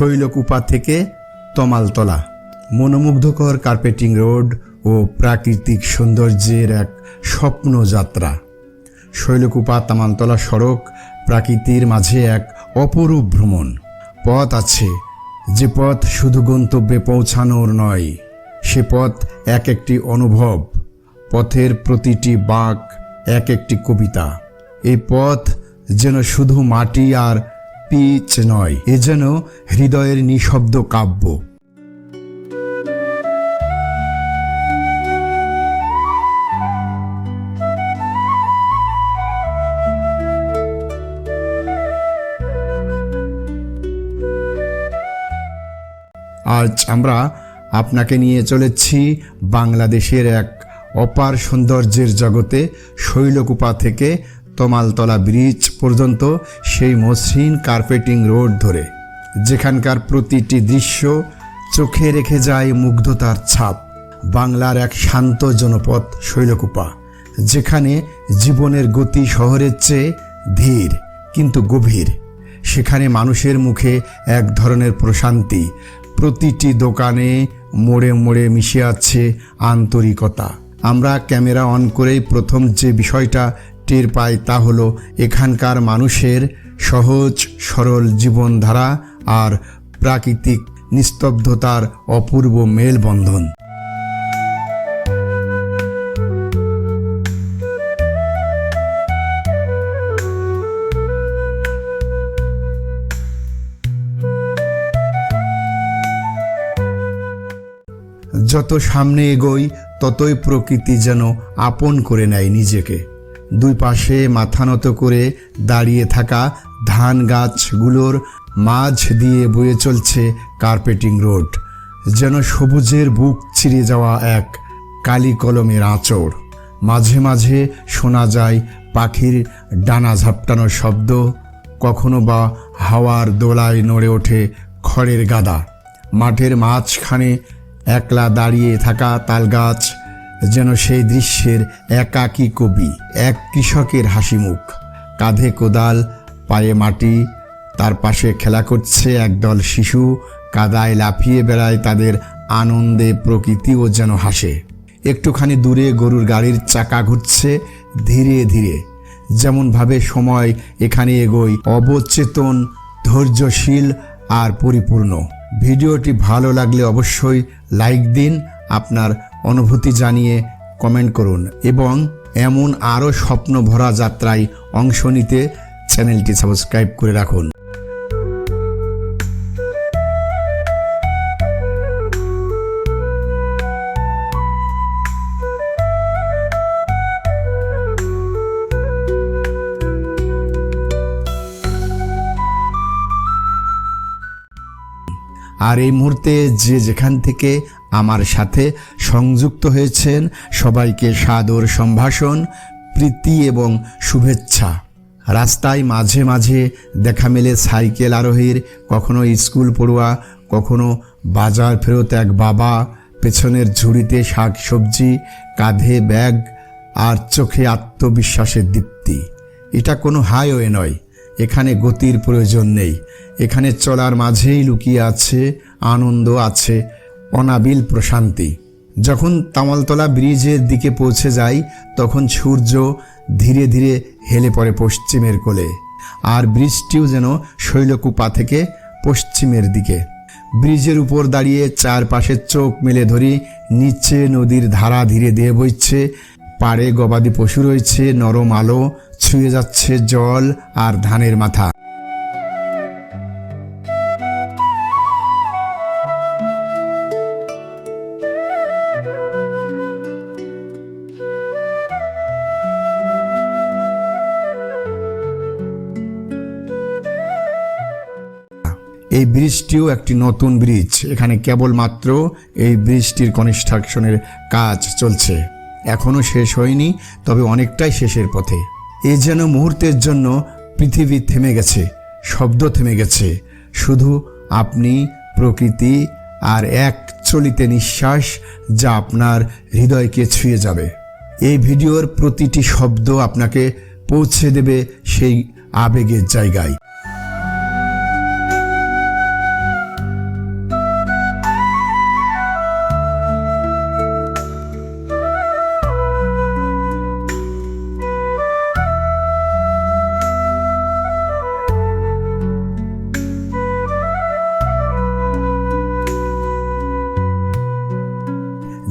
শৈলকুপা থেকে তমালতলা। মনোমুগ্ধকর carpeting road ও প্রাকৃতিক সৌন্দর্যের এক স্বপ্ন যাত্রা শৈলকুপা তামালতলা সড়ক প্রাকৃতির মাঝে এক অপরূপ ভ্রমণ। পথ আছে, যে পথ শুধু গন্তব্যে পৌঁছানোর নয়, সে পথ এক একটি অনুভব, পথের প্রতিটি বাঁক এক একটি কবিতা। এই পথ যেন শুধু মাটি আর পিচ নয়, এ যেন হৃদয়ের নিঃশব্দ কাব্য। আজ আমরা আপনাকে নিয়ে চলেছি বাংলাদেশের এক অপার সৌন্দর্যের জগতে শৈলকুপা থেকে তমালতলা ব্রিজ পর্যন্ত সেই মসৃণ কার্পেটিং রোড ধরে, যেখানকার প্রতিটি দৃশ্য চোখে রেখে যায় মুগ্ধতার ছাপ, বাংলার এক শান্ত জনপদ শৈলকুপা, যেখানে জীবনের গতি শহরের চেয়ে ধীর কিন্তু গভীর। সেখানে মানুষের মুখে এক ধরনের প্রশান্তি, প্রতিটি দোকানে মোড়ে মোড়ে মিশে আছে আন্তরিকতা। আমরা ক্যামেরা অন করেই প্রথম যে বিষয়টা টের পাই তা হলো এখানকার মানুষের সহজ, সরল জীবনধারা আর প্রাকৃতিক নিস্তব্ধতার অপূর্ব মেলবন্ধন। যত সামনে এগোই, ততই প্রকৃতি যেন আপন করে নেয় নিজেকে। দুই পাশে মাথা নত করে দাঁড়িয়ে থাকা ধান গাছগুলোর মাঝ দিয়ে বয়ে চলছে কার্পেটিং রোড, যেন সবুজের বুক ছিঁড়ে যাওয়া এক কালি কলমের আঁচড়। মাঝে মাঝে শোনা যায় পাখির ডানা ঝাপটানোর শব্দ, কখনো বা হাওয়ার দোলায় নড়ে ওঠে খড়ের গাদা। মাঠের মাঝখানে একলা দাঁড়িয়ে থাকা তালগাছ যেন সেই দৃশ্যের একাকী কবি, এক কৃষকের হাসি মুখ কাঁধে কোদাল, পায়ে মাটি, তার পাশে খেলা করছে একদল শিশু, কাদায় লাফিয়ে বেড়ায় তাদের আনন্দে প্রকৃতিও যেন হাসে। একটুখানি দূরে গরুর গাড়ির চাকা ঘুরছে ধীরে ধীরে। যেমনভাবে সময় এখানে এগোয়, অবচেতন, ধৈর্যশীল আর পরিপূর্ণ। ভিডিওটি ভালো লাগলে অবশ্যই লাইক দিন, আপনার অনুভূতি জানিয়ে কমেন্ট করুন এবং এমন আরও স্বপ্ন ভরা যাত্রায় অংশ নিতে চ্যানেলটি সাবস্ক্রাইব করে রাখুন। আর এই মুহূর্তে যে যেখান থেকে আমার সাথে সংযুক্ত হয়েছেন সবাইকে সাদর সম্ভাষণ, প্রীতি এবং শুভেচ্ছা। রাস্তায় মাঝে মাঝে দেখা মেলে সাইকেল আরোহীর, কখনো স্কুল পড়ুয়া, কখনো বাজার ফেরত এক বাবা, পেছনের ঝুড়িতে শাক সবজি কাঁধে ব্যাগ আর চোখে আত্মবিশ্বাসের দীপ্তি। এটা কোনো হাইওয়ে নয়, এখানে গতির প্রয়োজন নেই, এখানে চলার মাঝেই লুকিয়ে আছে, আনন্দ আছে অনাবিল প্রশান্তি। যখন তামালতলা ব্রিজের দিকে পৌঁছে যাই, তখন সূর্য ধীরে ধীরে হেলে পড়ে পশ্চিমের কোলে। আর ব্রিজটিও যেন শৈলকুপা থেকে পশ্চিমের দিকে। ব্রিজের উপর দাঁড়িয়ে চারপাশে চোখ মেলে ধরি, নিচে নদীর ধারা ধীরে দিয়ে বইছে, পাড়ে গবাদি পশু রয়েছে, নরম আলো, ছুঁয়ে যাচ্ছে জল আর ধানের মাথা। এই ব্রিজটিও একটি নতুন ব্রিজ। এখানে কেবলমাত্র এই ব্রিজটির কনস্ট্রাকশনের কাজ চলছে। এখনও শেষ হয়নি, তবে অনেকটাই শেষের পথে। এ যেন মুহূর্তের জন্য পৃথিবী থেমে গেছে, শব্দ থেমে গেছে। শুধু আপনি, প্রকৃতি আর এক চলিতে নিঃশ্বাস, যা আপনার হৃদয়কে ছুঁয়ে যাবে। এই ভিডিওর প্রতিটি শব্দ আপনাকে পৌঁছে দেবে সেই আবেগের জায়গায়।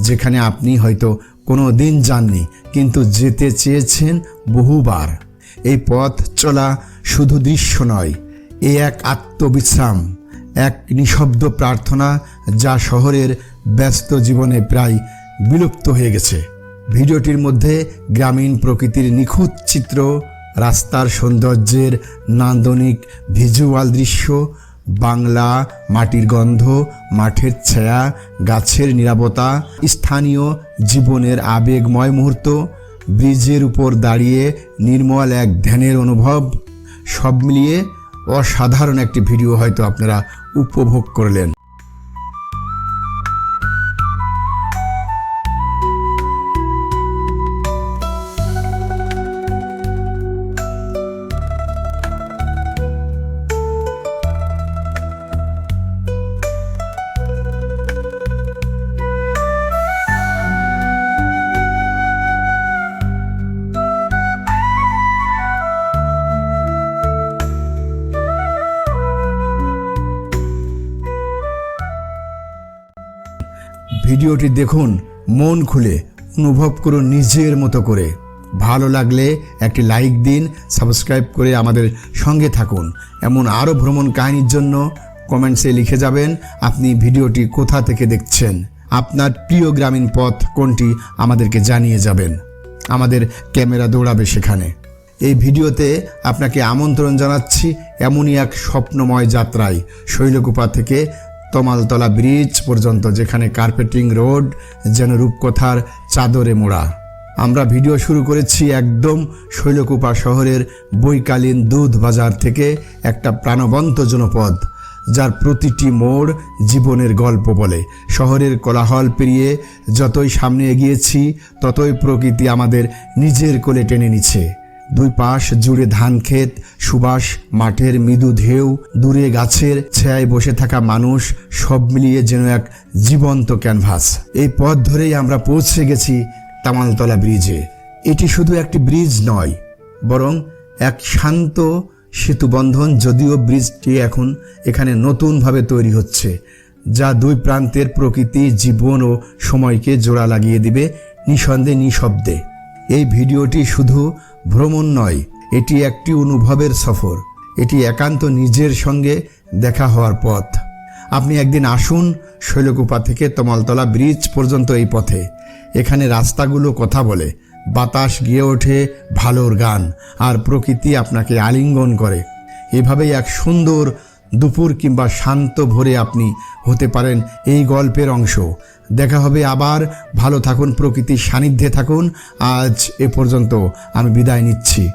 যেখানে আপনি হয়তো কোনো দিন যাননি, কিন্তু যেতে চেয়েছেন বহুবার। এই পথ চলা শুধু দৃশ্য নয়, এ এক আত্মবিশ্রাম, এক নিঃশব্দ প্রার্থনা যা শহরের ব্যস্ত জীবনে প্রায় বিলুপ্ত হয়ে গেছে। ভিডিওটির মধ্যে গ্রামীণ প্রকৃতির নিখুঁত চিত্র, রাস্তার সৌন্দর্যের নান্দনিক ভিজুয়াল দৃশ্য বাংলা, মাটির গন্ধ, মাঠের ছায়া, গাছের নিরাপত্তা, স্থানীয় জীবনের আবেগময় মুহূর্ত, ব্রিজের উপর দাঁড়িয়ে নির্মল এক ধ্যানের অনুভব, সব মিলিয়ে অসাধারণ একটি ভিডিও হয়তো আপনারা উপভোগ করলেন। ভিডিওটি দেখুন, মন খুলে, অনুভব করুন নিজের মতো করে। ভালো লাগলে একটি লাইক দিন, সাবস্ক্রাইব করে আমাদের সঙ্গে থাকুন। এমন আরও ভ্রমণ কাহিনীর জন্য কমেন্টসে লিখে যাবেন, আপনি ভিডিওটি কোথা থেকে দেখছেন? আপনার প্রিয় গ্রামীণ পথ কোনটি আমাদেরকে জানিয়ে যাবেন। আমাদের ক্যামেরা দৌড়াবে সেখানে। এই ভিডিওতে আপনাকে আমন্ত্রণ জানাচ্ছি এমনই এক স্বপ্নময় যাত্রায়, শৈলকুপা থেকে তমালতলা ব্রিজ পর্যন্ত যেখানে কার্পেটিং রোড, যেন রূপকথার চাদরে মোড়া। আমরা ভিডিও শুরু করেছি একদম শৈলকুপা শহরের বৈকালীন দুধ বাজার থেকে একটা প্রাণবন্ত জনপদ যার প্রতিটি মোড় জীবনের গল্প বলে। শহরের কোলাহল পেরিয়ে যতই সামনে এগিয়েছি, ততই প্রকৃতি আমাদের নিজের কোলে টেনে নিচ্ছে। দুই পাশ জুড়ে ধান ক্ষেত, সুবাস, মাঠের মৃদু ঢেউ, দূরে গাছের ছায়ায় বসে থাকা মানুষ, সব মিলিয়ে যেন এক জীবন্ত ক্যানভাস। এই পথ ধরেই আমরা পৌঁছে গেছি তামালতলা ব্রিজে। এটি শুধু একটি ব্রিজ নয়, বরং এক শান্ত সেতুবন্ধন যদিও ব্রিজটি এখন এখানে নতুনভাবে তৈরি হচ্ছে, যা দুই প্রান্তের প্রকৃতি, জীবন ও সময়কে জোড়া লাগিয়ে দিবে নিঃসন্দেহে নিঃশব্দে। এই ভিডিওটি শুধু ভ্রমণ নয়, এটি একটি অনুভবের সফর। এটি একান্ত নিজের সঙ্গে দেখা হওয়ার পথ। আপনি একদিন আসুন শৈলকুপা থেকে তমালতলা ব্রিজ পর্যন্ত এই পথে। এখানে রাস্তাগুলো কথা বলে। বাতাস গিয়ে ওঠে ভালোর গান আর প্রকৃতি আপনাকে আলিঙ্গন করে। এভাবেই এক সুন্দর দুপুর কিংবা শান্ত ভোরে আপনি হতে পারেন এই গল্পের অংশ। দেখা হবে আবার। ভালো থাকুন প্রকৃতির সান্নিধ্যে থাকুন। আজ এ পর্যন্ত আমি বিদায় নিচ্ছি।